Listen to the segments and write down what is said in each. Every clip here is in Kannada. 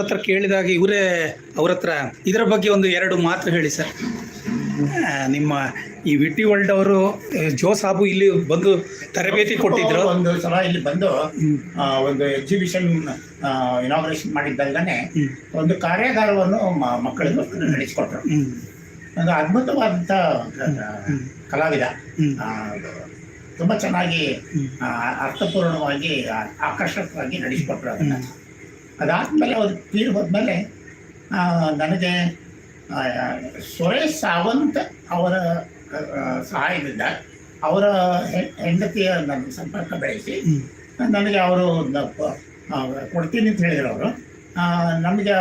ಹತ್ರ ಕೇಳಿದಾಗ ಇವರೇ ಅವ್ರ ಹತ್ರ ಇದರ ಬಗ್ಗೆ ಒಂದು ಎರಡು ಮಾತು ಹೇಳಿ ಸರ್. ನಿಮ್ಮ ಈ ವಿಟಿ ವರ್ಲ್ಡ್ ಅವರು ಜೋ ಸಾಬು ಇಲ್ಲಿ ಬಂದು ತರಬೇತಿ ಕೊಟ್ಟಿದ್ರು. ಒಂದು ಸಲ ಇಲ್ಲಿ ಬಂದು ಒಂದು ಎಕ್ಸಿಬಿಷನ್ ಇನಾಗ್ರೇಷನ್ ಮಾಡಿದ್ದಲ್ಲದೆ. ಒಂದು ಕಾರ್ಯಾಗಾರವನ್ನು ಮಕ್ಕಳಿಗೆ ನಡೆಸಿಕೊಟ್ರು. ಒಂದು ಅದ್ಭುತವಾದಂಥ ಕಲಾವಿದ. ತುಂಬ ಚೆನ್ನಾಗಿ ಅರ್ಥಪೂರ್ಣವಾಗಿ ಆಕರ್ಷಕವಾಗಿ ನಡೆಸಿಕೊಟ್ರು ಅದನ್ನು. ಅದಾದ್ಮೇಲೆ ಅವ್ರು ತೀರಿ ಹೋದ್ಮೇಲೆ ನನಗೆ ಸುರೇಶ್ ಸಾವಂತ್ ಅವರ ಸಹಾಯದಿಂದ ಅವರ ಹೆಂಡತಿಯ ನನ್ನ ಸಂಪರ್ಕ ಬೆಳೆಸಿ ನನಗೆ ಅವರು ಕೊಡ್ತೀನಿ ಅಂತ ಹೇಳಿದ್ರು ಅವರು. ನಮಗೆ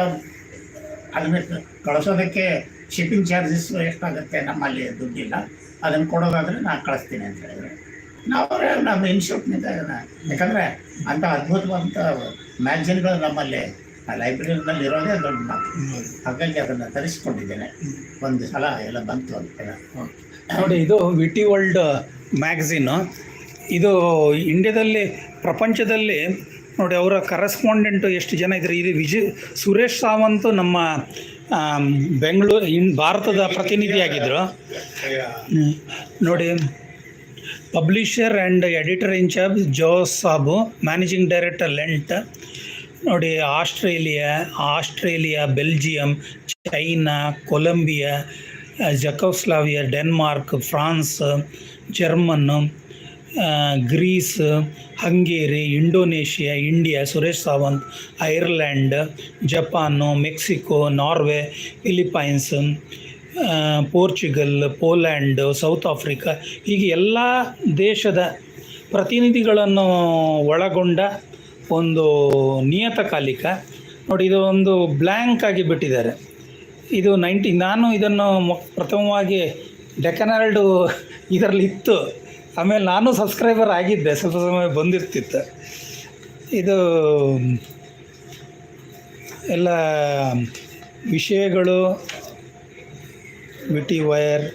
ಅದನ್ನು ಕಳಿಸೋದಕ್ಕೆ ಶಿಪ್ಪಿಂಗ್ ಚಾರ್ಜಸ್ ಎಷ್ಟಾಗುತ್ತೆ ನಮ್ಮಲ್ಲಿ ದುಡ್ಡಿಲ್ಲ ಅದನ್ನು ಕೊಡೋದಾದರೆ ನಾನು ಕಳಿಸ್ತೀನಿ ಅಂತ ಹೇಳಿದ್ರು. ನಾವು ನಮ್ಮ ಇನ್ಸ್ಟಿಟ್ಯೂಟ್ನಿಂದ ಯಾಕಂದರೆ ಅಂಥ ಅದ್ಭುತವಂತ ಮ್ಯಾಗ್ಝಿನ್ಗಳು ನಮ್ಮಲ್ಲಿ ಆ ಲೈಬ್ರರಿನಲ್ಲಿ ಇರೋದೇ ದೊಡ್ಡ ಮಾತು. ಹಾಗಾಗಿ ಅದನ್ನು ತರಿಸ್ಕೊಂಡಿದ್ದೇನೆ. ಒಂದು ಸಲ ಎಲ್ಲ ಬಂತು ಅಂತ ನೋಡಿ ಇದು ವಿಟಿ ವರ್ಲ್ಡ್ ಮ್ಯಾಗಝೀನು. ಇದು ಇಂಡಿಯಾದಲ್ಲಿ ಪ್ರಪಂಚದಲ್ಲಿ ನೋಡಿ ಅವರ ಕರೆಸ್ಪಾಂಡೆಂಟು ಎಷ್ಟು ಜನ ಇದ್ದಾರೆ. ಇದು ವಿಜಯ್ ಸುರೇಶ್ ಸಾವಂತ್ ನಮ್ಮ ಬೆಂಗಳೂರು ಇನ್ ಭಾರತದ ಪ್ರತಿನಿಧಿಯಾಗಿದ್ದರು ನೋಡಿ publisher and editor in charge Jo Sabu, managing director lent, ನೋಡಿ Australia Australia, Belgium, China, Colombia, Yugoslavia, Denmark, France, German Greece, Hungary, Indonesia, India, Suresh Sawant Ireland Japan, Mexico, Norway Philippines Portugal, Poland, South Africa, ಹೀಗೆ ಎಲ್ಲ ದೇಶದ ಪ್ರತಿನಿಧಿಗಳನ್ನು ಒಳಗೊಂಡ ಒಂದು ನಿಯತಕಾಲಿಕ. ನೋಡಿ, ಇದು ಒಂದು ಬ್ಲ್ಯಾಂಕ್ ಆಗಿ ಬಿಟ್ಟಿದ್ದಾರೆ. ಇದು ನೈಂಟಿ ನಾನು ಇದನ್ನು ಪ್ರಥಮವಾಗಿ ಡೆಕನಾಲ್ಡು ಇದರಲ್ಲಿ ಇತ್ತು ಆಮೇಲೆ ನಾನು ಸಬ್ಸ್ಕ್ರೈಬರ್ ಆಗಿದ್ದೆ, ಸ್ವಲ್ಪ ಸಮಯ ಬಂದಿರ್ತಿತ್ತು. ಇದು ಎಲ್ಲ ವಿಷಯಗಳು ವಿಟಿ ವೈರ್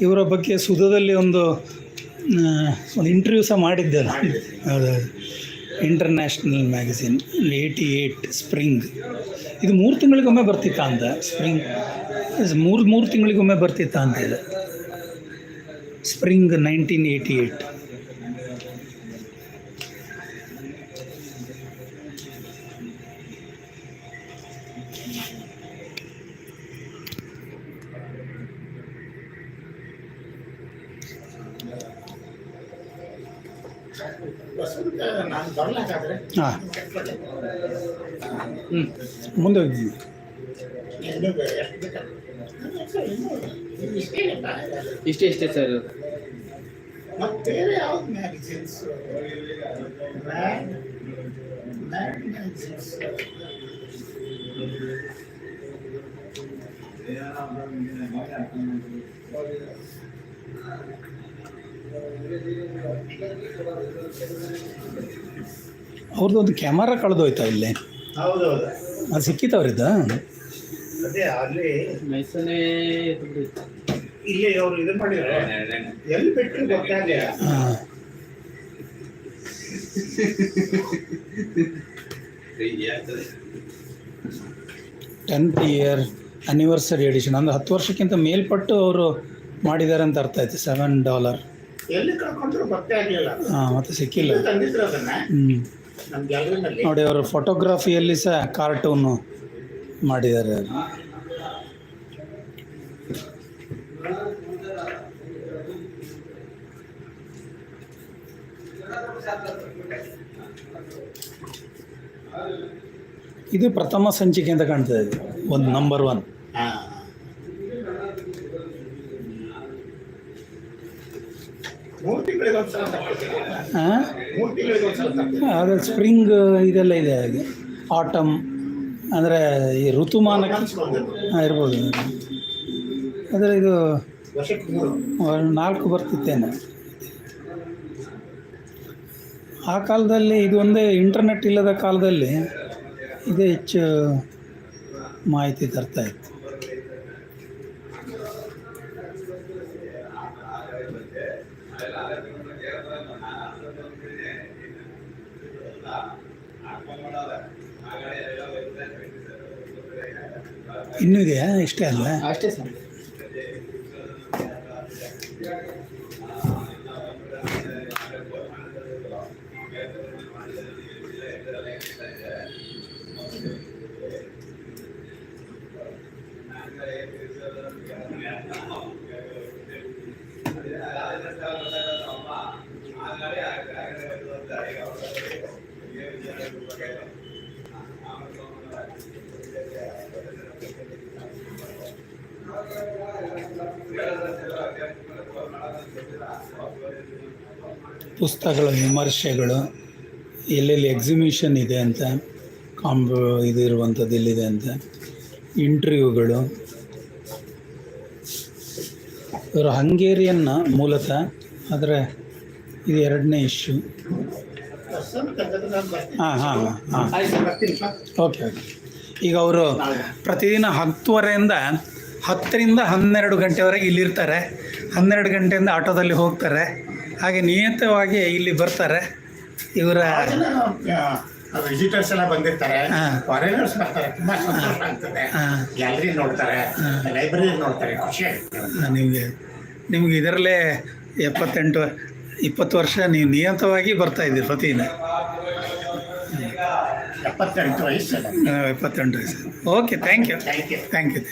ಇವರ ಬಗ್ಗೆ ಸುಧದಲ್ಲಿ ಒಂದು ಒಂದು ಇಂಟರ್ವ್ಯೂ ಸಹ ಮಾಡಿದ್ದೆ. ನಾನು. International magazine eighty eight spring ಇದು ಮೂರು ತಿಂಗಳಿಗೊಮ್ಮೆ ಬರ್ತಿತ್ತ ಅಂತ ಸ್ಪ್ರಿಂಗ್ ಮೂರು ಮೂರು ತಿಂಗಳಿಗೊಮ್ಮೆ ಬರ್ತಿತ್ತ ಅಂತ ಇದು. ಸ್ಪ್ರಿಂಗ್ ನೈನ್ಟೀನ್ ಏಯ್ಟಿ ಏಯ್ಟ್ ಹಾಂ. ಹ್ಞೂ ಮುಂದೆ ಹೋಗಿದ್ದೀನಿ ಇಷ್ಟೇ. ಇಷ್ಟೇ ಸರ್ ಮತ್ತೆ ಬೇರೆ ಯಾವ್ದು ಮ್ಯಾಗಝಿನ್ಸ್ ಅವ್ರದ್ದು ಒಂದು ಕ್ಯಾಮರಾ ಕಳೆದೋಯ್ತಾ ಇಲ್ಲಿ? ಹೌದೌದು. ಅದು ಸಿಕ್ಕಿತ್ತವ್ರಿದ್ದ ಅದೇ ಅಲ್ಲಿ ಮೈಸೂರೇ ಇಲ್ಲಿ ಅವರು ಇದು ಮಾಡಿದ್ರೆ. ಎಲ್ಲಿ ಬಿಟ್ಟರು ಗೊತ್ತಾಗಲಿಲ್ಲ. ಹಾಂ. ಟೆಂತ್ ಇಯರ್ ಅನಿವರ್ಸರಿ ಎಡಿಷನ್ ಅಂದರೆ ಹತ್ತು ವರ್ಷಕ್ಕಿಂತ ಮೇಲ್ಪಟ್ಟು ಅವರು ಮಾಡಿದ್ದಾರೆ ಅಂತ ಅರ್ಥ ಆಯ್ತು. ಸೆವೆನ್ ಡಾಲರ್ ಎಲ್ಲಿ ಕಳ್ಕೊಂಡ್ರು ಗೊತ್ತೇ ಆಗಲಿಲ್ಲ ಹಾಂ ಮತ್ತು ಸಿಕ್ಕಿಲ್ಲ. ತಂದಿದ್ರು ಅದನ್ನ. ಹ್ಞೂ ನಮ್ಮ ಗ್ಯಾಲರಿನಲ್ಲಿ ನೋಡಿ ಅವರು ಫೋಟೋಗ್ರಫಿಯಲ್ಲಿ ಸಹ ಕಾರ್ಟೂನು ಮಾಡಿದ್ದಾರೆ ಇದು ಪ್ರಥಮ ಸಂಚಿಕೆ ಅಂತ ಕಾಣ್ತದೆ ಇದೆ. ಒಂದು ನಂಬರ್ ಒನ್ ಹಾ. ಅದು ಸ್ಪ್ರಿಂಗ್ ಇದೆಲ್ಲ ಇದೆ ಹಾಗೆ. ಆಟಮ್ ಅಂದರೆ ಈ ಋತುಮಾನ ಇರ್ಬೋದು. ಆದರೆ ಇದು ನಾಲ್ಕು ಬರ್ತಿತ್ತೇನೆ. ಆ ಕಾಲದಲ್ಲಿ ಇದು ಒಂದೇ ಇಂಟರ್ನೆಟ್ ಇಲ್ಲದ ಕಾಲದಲ್ಲಿ ಇದೇ ಹೆಚ್ಚು ಮಾಹಿತಿ ತರ್ತಾ ಇತ್ತು. ಇನ್ನೂ ಇದೆಯಾ ಇಷ್ಟೇ ಅಲ್ಲ ಅಷ್ಟೇ ಸರ್ ಪುಸ್ತಕಗಳ ವಿಮರ್ಶೆಗಳು ಎಲ್ಲೆಲ್ಲಿ ಎಕ್ಸಿಮಿಷನ್ ಇದೆ ಅಂತ ಕಾಂಬ ಇದು ಇರುವಂಥದ್ದು ಎಲ್ಲಿದೆ ಅಂತ ಇಂಟರ್ವ್ಯೂಗಳು ಇವರು ಹಂಗೇರಿಯನ್ನ ಮೂಲತಃ ಆದರೆ ಇದು ಎರಡನೇ ಇಶ್ಯೂ ಹಾಂ ಹಾಂ ಹಾಂ ಓಕೆ ಓಕೆ ಈಗ ಅವರು ಪ್ರತಿದಿನ ಹತ್ತುವರೆಯಿಂದ ಹತ್ತರಿಂದ ಹನ್ನೆರಡು ಗಂಟೆವರೆಗೆ ಇಲ್ಲಿರ್ತಾರೆ. ಹನ್ನೆರಡು ಗಂಟೆಯಿಂದ ಆಟೋದಲ್ಲಿ ಹೋಗ್ತಾರೆ. ಹಾಗೆ ನಿಯತವಾಗಿ ಇಲ್ಲಿ ಬರ್ತಾರೆ. ಇವರ ವಿಸಿಟರ್ಸ್ ಎಲ್ಲ ಬಂದಿರ್ತಾರೆ. ಹಾ. ಫಾರಿನರ್ಸ್ ಬರ್ತಾರೆ. ತುಂಬಾ ಸಂತೋಷ ಆಗ್ತದೆ. ಗ್ಯಾಲರಿ ನೋಡ್ತಾರೆ. ಲೈಬ್ರರಿ ನೋಡ್ತಾರೆ. ಖುಷಿ ಆಗ್ತದೆ. ನಿಮಗೆ ನಿಮ್ಗೆ ಇದರಲ್ಲೇ ಎಪ್ಪತ್ತೆಂಟು ಇಪ್ಪತ್ತು ವರ್ಷ ನೀವು ನಿಯತವಾಗಿ ಬರ್ತಾ ಇದ್ದೀರಿ ಪ್ರತಿದಿನ. ಎಪ್ಪತ್ತೆಂಟು ವಯಸ್ಸು. ಎಪ್ಪತ್ತೆಂಟು ವಯಸ್ಸು. Okay thank you thank you thank you